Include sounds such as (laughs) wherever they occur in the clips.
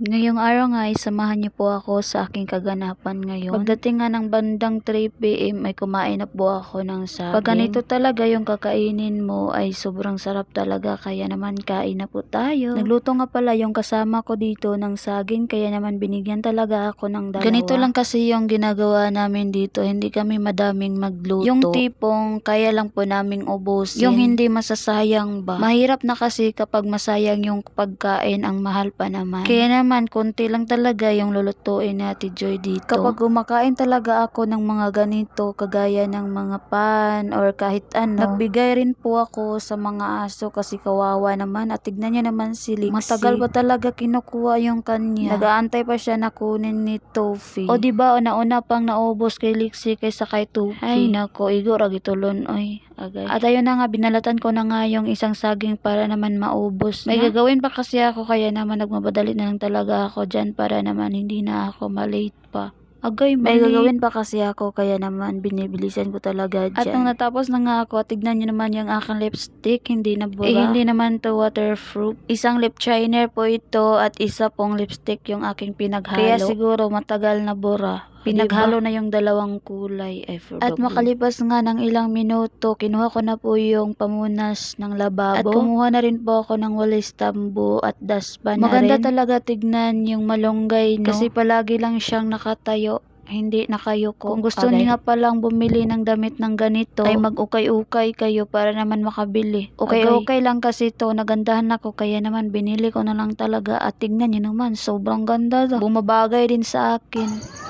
Ngayong araw nga ay samahan niyo po ako sa aking kaganapan ngayon. Pagdating nga ng bandang 3pm ay kumain na po ako ng saging. Pag ganito talaga yung kakainin mo ay sobrang sarap talaga kaya naman kain na po tayo. Nagluto nga pala yung kasama ko dito ng saging kaya naman binigyan talaga ako ng dalawa. Ganito lang kasi yung ginagawa namin dito. Hindi kami madaming magluto. Yung tipong kaya lang po naming ubusin. Yung hindi masasayang ba. Mahirap na kasi kapag masayang yung pagkain ang mahal pa naman. Kaya naman, konti lang talaga yung lulutuin ni Ate Joy dito. Kapag kumakain talaga ako ng mga ganito, kagaya ng mga pan or kahit ano, nagbigay rin po ako sa mga aso kasi kawawa naman at tignan niya naman si Lixie. Matagal pa talaga kinukuha yung kanya. Nagaantay pa siya na kunin ni Tofi. O di ba una-una pang naubos kay Lixie kaysa kay Tofi. Ay nako, igo ra gitulon oy. Agay. At ayun na nga, binalatan ko na nga yung isang saging para naman maubos May Na? gagawin pa kasi ako kaya naman nagmabadali na lang talaga ako dyan para naman hindi na ako malate pa. Agay, may gagawin pa kasi ako kaya naman binibilisan ko talaga dyan. At nung natapos na nga ako, tignan nyo naman yung aking lipstick, hindi na bura. Eh, hindi naman to waterproof. Isang lip shiner po ito at isa pong lipstick yung aking pinaghalo. Kaya siguro matagal na bura. Pinaghalo na yung dalawang kulay. I forgot. At makalipas nga ng ilang minuto, kinuha ko na po yung pamunas ng lababo. At kumuha na rin po ako ng walis tambo at daspan Maganda na rin. talaga tignan yung malunggay, no? Kasi palagi lang siyang nakatayo hindi nakayuko. Kung gusto Okay. niyo nga palang bumili ng damit ng ganito, ay mag-ukay-ukay kayo para naman makabili. Okay-okay lang kasi to, nagandahan ako kaya naman binili ko na lang talaga at tignan niyo naman, sobrang ganda daw. Bumabagay din sa akin.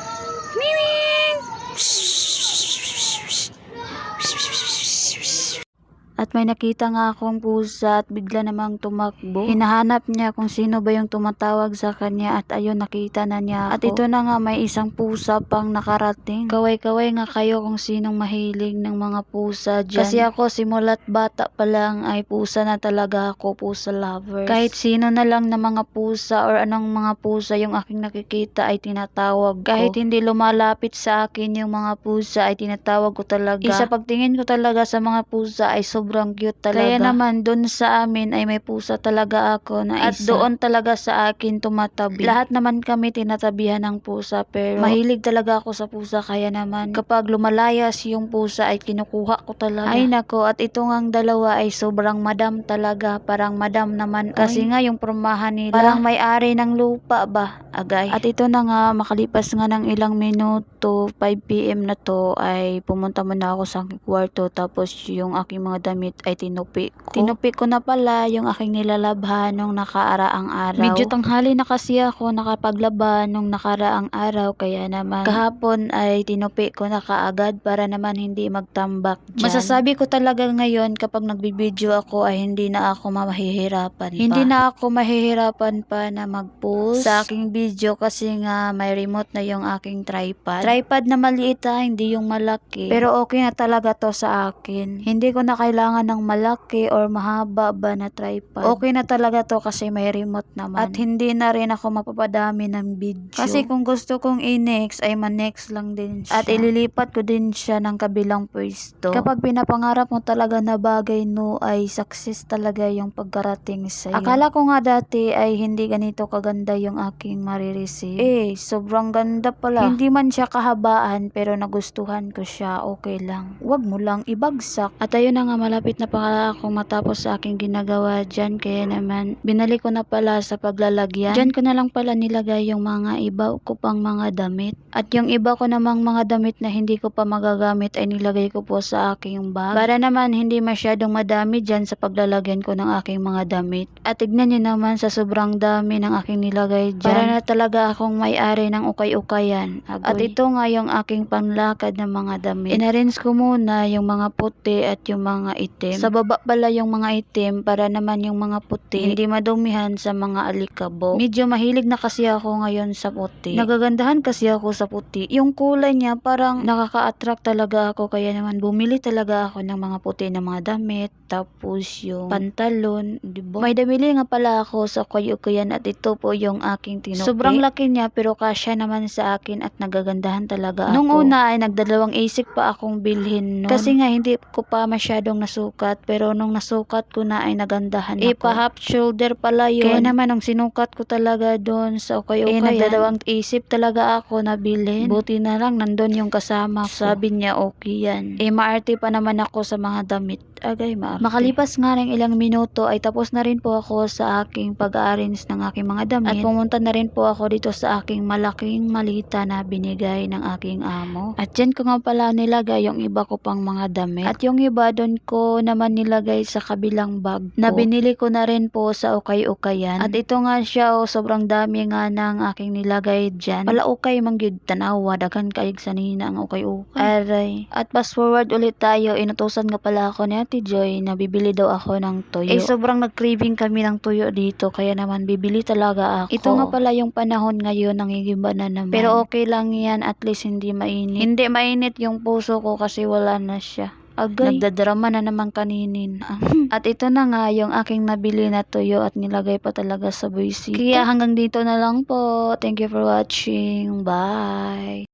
At may nakita nga akong pusa at bigla namang tumakbo. Hinahanap niya kung sino ba yung tumatawag sa kanya at ayun nakita na niya At ito na nga may isang pusa pang nakarating. Kaway-kaway nga kayo kung sinong mahilig ng mga pusa dyan. Kasi ako simulat bata pa lang ay pusa na talaga ako, pusa lover. Kahit sino na lang na mga pusa or anong mga pusa yung aking nakikita ay tinatawag ko. Kahit hindi lumalapit sa akin yung mga pusa ay tinatawag ko talaga. Isa pagtingin ko talaga sa mga pusa ay sobrang cute talaga. Kaya naman dun sa amin ay may pusa talaga ako na At isa. doon talaga sa akin tumatabi. Lahat naman kami tinatabihan ng pusa pero mahilig talaga ako sa pusa kaya naman kapag lumalayas yung pusa ay kinukuha ko talaga. Ay nako at ito ngang dalawa ay sobrang madam talaga. Parang madam naman kasi nga yung pormahan nila. Parang may-ari ng lupa ba? Agay. At ito na nga makalipas nga ng ilang minuto 5pm na to ay pumunta muna ako sa kwarto tapos yung aking mga damit ay tinupi ko. Tinupi ko na pala yung aking nilalabhan nung nakaraang araw. Medyo tanghali na kasi ako nakapaglaban nung nakaraang araw kaya naman kahapon ay tinupi ko na kaagad para naman hindi magtambak dyan. Masasabi ko talaga ngayon kapag nagbibideo ako ay hindi na ako mahihirapan pa. Hindi na ako mahihirapan pa na mag-post sa aking video kasi nga may remote na yung aking tripod. Tripod na maliit ha, hindi yung malaki. Pero okay na talaga to sa akin. Hindi ko na kailangan ng malaki or mahaba ba na tripod. Okay na talaga to kasi may remote naman. At hindi na rin ako mapapadami ng video. Kasi kung gusto kong i-next ay ma-next lang din siya. At ililipat ko din siya ng kabilang pwesto. Kapag pinapangarap mo talaga na bagay no ay success talaga yung pagkarating sa'yo. Akala ko nga dati ay hindi ganito kaganda yung aking marireceive. Eh, sobrang ganda pala. Hindi man siya kahabaan pero nagustuhan ko siya. Okay lang. Huwag mo lang ibagsak. At ayun na nga malapit na pala akong matapos sa aking ginagawa dyan. Kaya naman binalik ko na pala sa paglalagyan. Dyan ko na lang pala nilagay yung mga iba ko pang mga damit. At yung iba ko namang mga damit na hindi ko pa magagamit ay nilagay ko po sa aking bag. Para naman hindi masyadong madami dyan sa paglalagyan ko ng aking mga damit. At tignan nyo naman sa sobrang dami ng aking nilagay dyan. Para na talaga akong may-ari ng ukay-ukayan. Agoy. At ito nga yung aking panlakad ng mga damit. Inarrange ko muna yung mga puti at yung mga itim. Sa baba pala yung mga itim para naman yung mga puti hindi madumihan sa mga alikabok. Medyo mahilig na kasi ako ngayon sa puti. Nagagandahan kasi ako sa puti. Yung kulay niya parang nakaka-attract talaga ako kaya naman bumili talaga ako ng mga puti na mga damit tapos yung pantalon, di ba? May damili nga pala ako sa kuyukuyan at ito po yung aking tinupi. Sobrang laki niya pero kasya naman sa akin at nagagandahan talaga ako. Nung una ay nagdalawang isip pa akong bilhin nun. Kasi nga hindi ko pa masyadong nasukat pero nung nasukat ko na ay nagandahan ako. Ipa half shoulder pala yun. Kaya naman nung sinukat ko talaga doon sa okay-okay. Eh, nagdadawang isip talaga ako na bilhin. Buti na lang nandun yung kasama ko. Sabi niya okay yan. Eh maarte pa naman ako sa mga damit. Agay maarte. Makalipas nga ng ilang minuto ay tapos na rin po ako sa aking pag-arrange ng aking mga damit. At pumunta na rin po ako dito sa aking malaking malita na binigay ng aking amo. At dyan ko nga pala nilagay yung iba ko pang mga damit. At yung iba doon ko naman nilagay sa kabilang bag ko. Na binili ko na rin po sa ukay-ukayan. At ito nga siya oh, sobrang dami nga ng aking nilagay dyan. Wala ukay mangyud tanawa. Daghan kayig sa nina ang ukay-ukay. Aray. At fast forward ulit tayo. Inutusan nga pala ako ni Ate Joy na bibili daw ako ng tuyo. Eh sobrang nag-craving kami ng tuyo dito. Kaya naman bibili talaga ako. Ito nga pala yung panahon ngayon nangigiba na naman. Pero okay lang yan. At least hindi mainit. Hindi mainit yung puso ko kasi wala na siya. Agay. Nagdadrama na naman kaninin. (laughs) at ito na nga yung aking nabili na tuyo at nilagay pa talaga sa buwisito. Kaya hanggang dito na lang po. Thank you for watching. Bye.